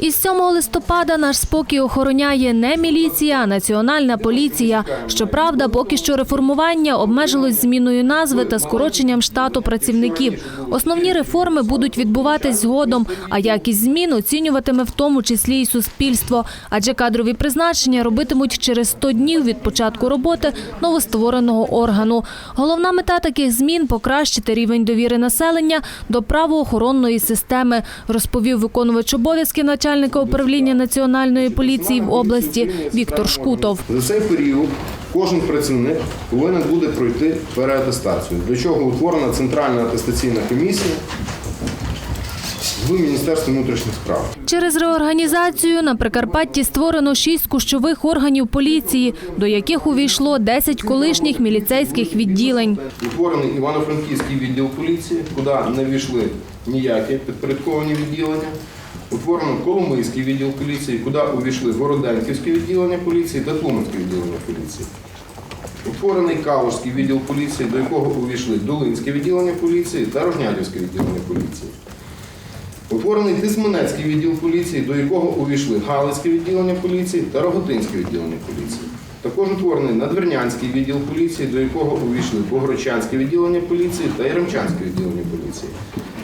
Із 7 листопада наш спокій охороняє не міліція, а національна поліція. Щоправда, поки що реформування обмежилось зміною назви та скороченням штату працівників. Основні реформи будуть відбуватись згодом, а якість змін оцінюватиме в тому числі й суспільство. Адже кадрові призначення робитимуть через 100 днів від початку роботи новоствореного органу. Головна мета таких змін покращити рівень довіри населення до правоохоронної системи, розповів виконувач обов'язків начальника управління національної поліції в області Віктор Шкутов. За цей період кожен працівник повинен буде пройти переатестацію, для чого утворена центральна атестаційна комісія в Міністерстві внутрішніх справ. Через реорганізацію на Прикарпатті створено шість кущових органів поліції, до яких увійшло 10 колишніх міліцейських відділень. Утворений Івано-Франківський відділ поліції, куди не війшли ніякі підпорядковані відділення. Утворено Коломийський відділ поліції, куди увійшли Городенківське відділення поліції та Тлумацьке відділення поліції. Утворений Калужський відділ поліції, до якого увійшли Долинське відділення поліції та Рожнятівське відділення поліції. Утворений Тисменецький відділ поліції, до якого увійшли Галицьке відділення поліції та Роготинське відділення поліції. Також утворений Надвірнянський відділ поліції, до якого увійшли Богородчанське відділення поліції та Яремчанське відділення поліції.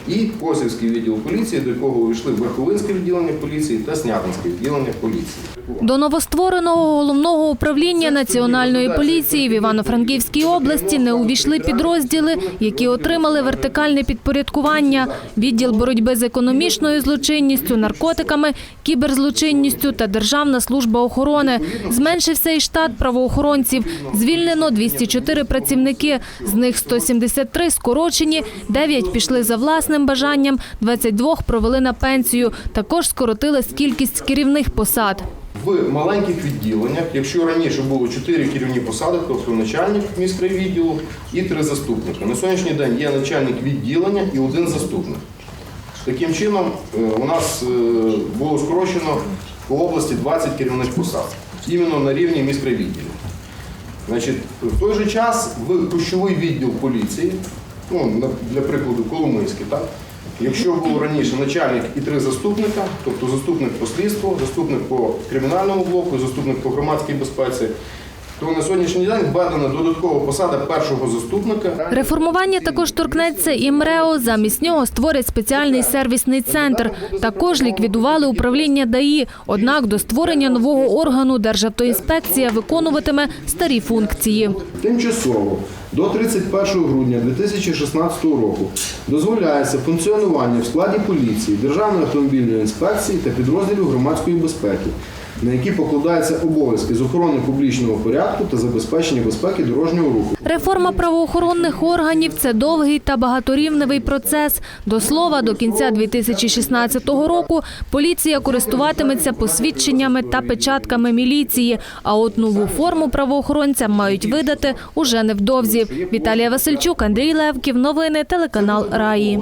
І Косівський відділ поліції, до якого увійшли Верховинське відділення поліції та Снятинське відділення поліції. До новоствореного головного управління національної поліції в Івано-Франківській області не увійшли підрозділи, які отримали вертикальне підпорядкування, відділ боротьби з економічною злочинністю, наркотиками, кіберзлочинністю та Державна служба охорони. Зменшився і штат правоохоронців. Звільнено 204 працівники, з них 173 скорочені, 9 пішли за власним бажанням, 22 провели на пенсію. Також скоротилась кількість керівних посад. В маленьких відділеннях, якщо раніше було 4 керівні посади, тобто начальник міськрайвідділу і 3 заступника. На сьогоднішній день є начальник відділення і один заступник. Таким чином, е, у нас е, було скорочено по області 20 керівних посад, іменно на рівні міськрайвідділів. Значить, в той же час в кущовий відділ поліції, ну, для прикладу, Коломийський, так? Якщо було раніше начальник і три заступника, тобто заступник по слідству, заступник по кримінальному блоку, заступник по громадській безпеці, то на сьогоднішній день введена додаткова посада першого заступника. Реформування також торкнеться і МРЕО. Замість нього створять спеціальний сервісний центр. Також ліквідували управління ДАІ. Однак до створення нового органу Державтоінспекція виконуватиме старі функції. Тимчасово до 31 грудня 2016 року дозволяється функціонування в складі поліції, Державної автомобільної інспекції та підрозділів громадської безпеки, на які покладаються обов'язки з охорони публічного порядку та забезпечення безпеки дорожнього руху. Реформа правоохоронних органів це довгий та багаторівневий процес. До слова, до кінця 2016 року поліція користуватиметься посвідченнями та печатками міліції. А от нову форму правоохоронцям мають видати уже невдовзі. Віталія Васильчук, Андрій Левків. Новини телеканал Раї.